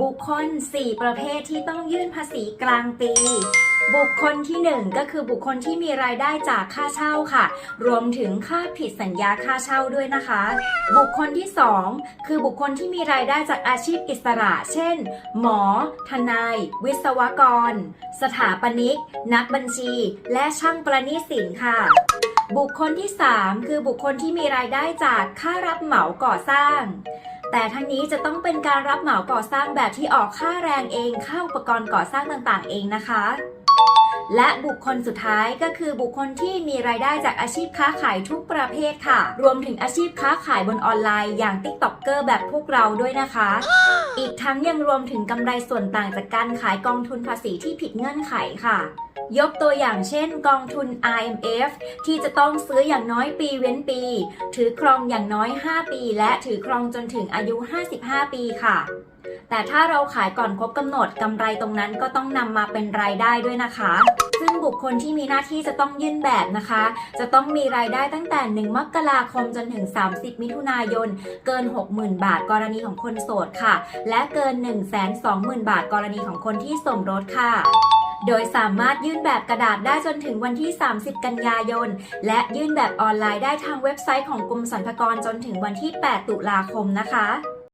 บุคคล 4 ประเภทที่ต้องยื่นภาษีกลางปี บุคคลที่ 1 ก็คือบุคคลที่มีรายได้จากค่าเช่าค่ะ รวมถึงค่าผิดสัญญาค่าเช่าด้วยนะคะ บุคคลที่ 2 คือบุคคลที่มีรายได้จากอาชีพอิสระ เช่น หมอ ทนาย วิศวกร สถาปนิก นักบัญชี และช่างประณีสินค่ะบุคคลที่ 3 คือบุคคลที่มีรายได้จากค่ารับเหมาก่อสร้าง แต่ทั้งนี้จะต้องเป็นการรับเหมาก่อสร้างแบบที่ออกค่าแรงเองค่าอุปกรณ์ก่อสร้างต่างๆ เองนะคะ และบุคคลสุดท้ายก็คือบุคคลที่มีรายได้จากอาชีพค้าขายทุกประเภทค่ะ รวมถึงอาชีพค้าขายบนออนไลน์อย่าง TikToker แบบพวกเราด้วยนะคะ อีกทั้งยังรวมถึงกำไรส่วนต่างจากการขายกองทุนภาษีที่ผิดเงื่อนไขค่ะ ยกตัวอย่างเช่นกองทุน IMF ที่จะต้องซื้ออย่างน้อยปีเว้นปี ถือครองอย่างน้อย 5 ปี และถือครองจนถึงอายุ 55 ปีค่ะ แต่ถ้าเราขายก่อนครบกำหนดกำไรตรงนั้นก็ต้องนำมาเป็นรายได้ด้วยนะคะ ซึ่งบุคคลที่มีหน้าที่จะต้องยื่นแบบนะคะ จะต้องมีรายได้ตั้งแต่ 1 มกราคมจนถึง 30 มิถุนายน เกิน 60,000 บาทกรณีของคนโสดค่ะ และเกิน 120,000 บาทกรณีของคนที่สมรสค่ะ โดยสามารถยื่นแบบกระดาษได้จนถึงวันที่ 30 กันยายน และยื่นแบบออนไลน์ได้ทางเว็บไซต์ของกรมสรรพากรจนถึงวันที่ 8 ตุลาคมนะคะ